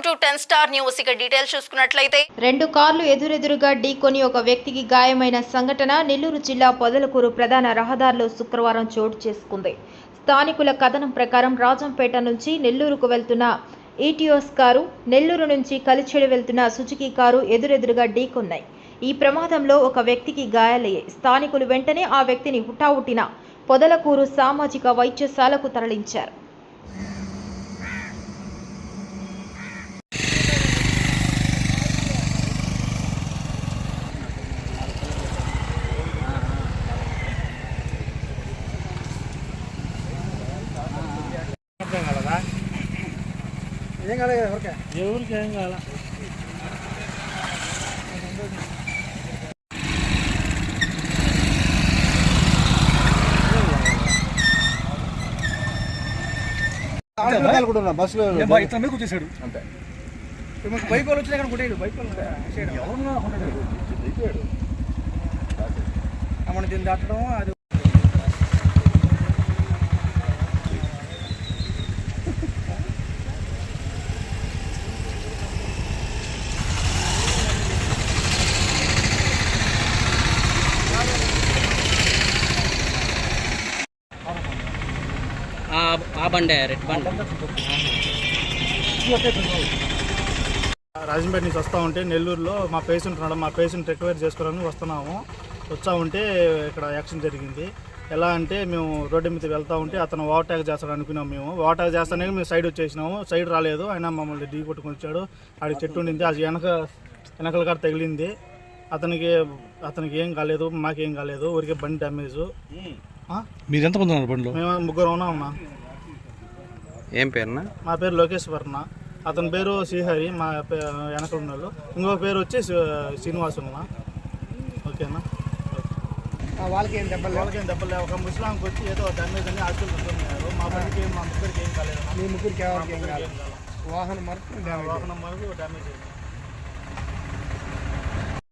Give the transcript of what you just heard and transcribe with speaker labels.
Speaker 1: Welcome to ten star news. ఇక details చూసుకున్నట్లయితే
Speaker 2: రెండు కార్లు ఎదురెదురుగా ఢీకొని ఒక వ్యక్తికి గాయమైన సంఘటన నెల్లూరు జిల్లా పొదలకూరు ప్రధాన రహదారిలో శుక్రవారం చోటు చేసుకుంది. స్థానికుల కథనం ప్రకారం రాజంపేట నుంచి నెల్లూరుకు వెళ్తున్న ఈటీఓస్ కారు నెల్లూరు నుంచి కలిచెడు వెళ్తున్న సుజుకి కారు ఎదురెదురుగా ఢీకొన్నాయి. ఈ ప్రమాదంలో ఒక వ్యక్తికి గాయాలయ్యాయి. స్థానికులు వెంటనే ఆ వ్యక్తిని హుటాహుటిన పొదలకూరు సామాజిక వైద్యశాలకు తరలించారు
Speaker 3: అర్థం కాలదా ఏం కాలేదు ఎవరికే? ఎవరికి ఏం కాల?
Speaker 4: బస్సులో
Speaker 3: ఇతను మీద కూర్చేశాడు.
Speaker 4: అంతే.
Speaker 3: బైక్ వాళ్ళు వచ్చినా కానీ కొట్టేయడు బైక్ వాళ్ళు మన దీన్ని దాటడం అది
Speaker 5: ఆ- బండి బండే రెడ్ బండి.
Speaker 4: రాజంపేట నుంచి వస్తూ ఉంటే నెల్లూరులో మా పేషెంట్ ఉన్నాడు మా పేషెంట్ రికవర్ చేసుకోవాలని వస్తున్నాము. వచ్చా ఉంటే ఇక్కడ యాక్సిడెంట్ జరిగింది. ఎలా అంటే మేము రోడ్డు మీద వెళ్తా ఉంటే అతను ఓవర్టేక్ చేస్తాడు అనుకున్నాం మేము. ఓవర్టేక్ చేస్తానే మేము సైడ్ వచ్చేసినాము. సైడ్ రాలేదు. ఆయన మమ్మల్ని ఢీ కొట్టుకొని వచ్చాడు. ఆడికి చెట్టు ఉండింది. అది వెనక వెనకల కాడ తగిలింది. అతనికి అతనికి ఏం కాలేదు. మాకేం కాలేదు. ఊరికే బండి డ్యామేజ్
Speaker 3: మీరు ఎంత మంది ఉన్నారు బండిలో?
Speaker 4: మేము ముగ్గురు ఉన్నామన్నా
Speaker 5: ఏం పేరునా?
Speaker 4: మా పేరు లోకేష్ వర్ణ అతని పేరు శ్రీహరి మా పే- వెనక ఉన్నాడు ఇంకో పేరు వచ్చి శ్రీ- శ్రీనివాస్ ఉన్నా ఓకేనా
Speaker 3: వాళ్ళకి ఏం దెబ్బలు
Speaker 4: వాళ్ళకి ఏం దెబ్బలు లేవు. ఒక ముస్లాంకి వచ్చి ఏదో డ్యామేజ్ అని హాస్పిటల్ తీసుకున్నారు మా బండికి మా ముగ్గురికి ఏం కాలేదు
Speaker 3: మీ ముగ్గురికి వాహనం మాత్రం
Speaker 4: వాహనం వరకు డ్యామేజ్ అయింది.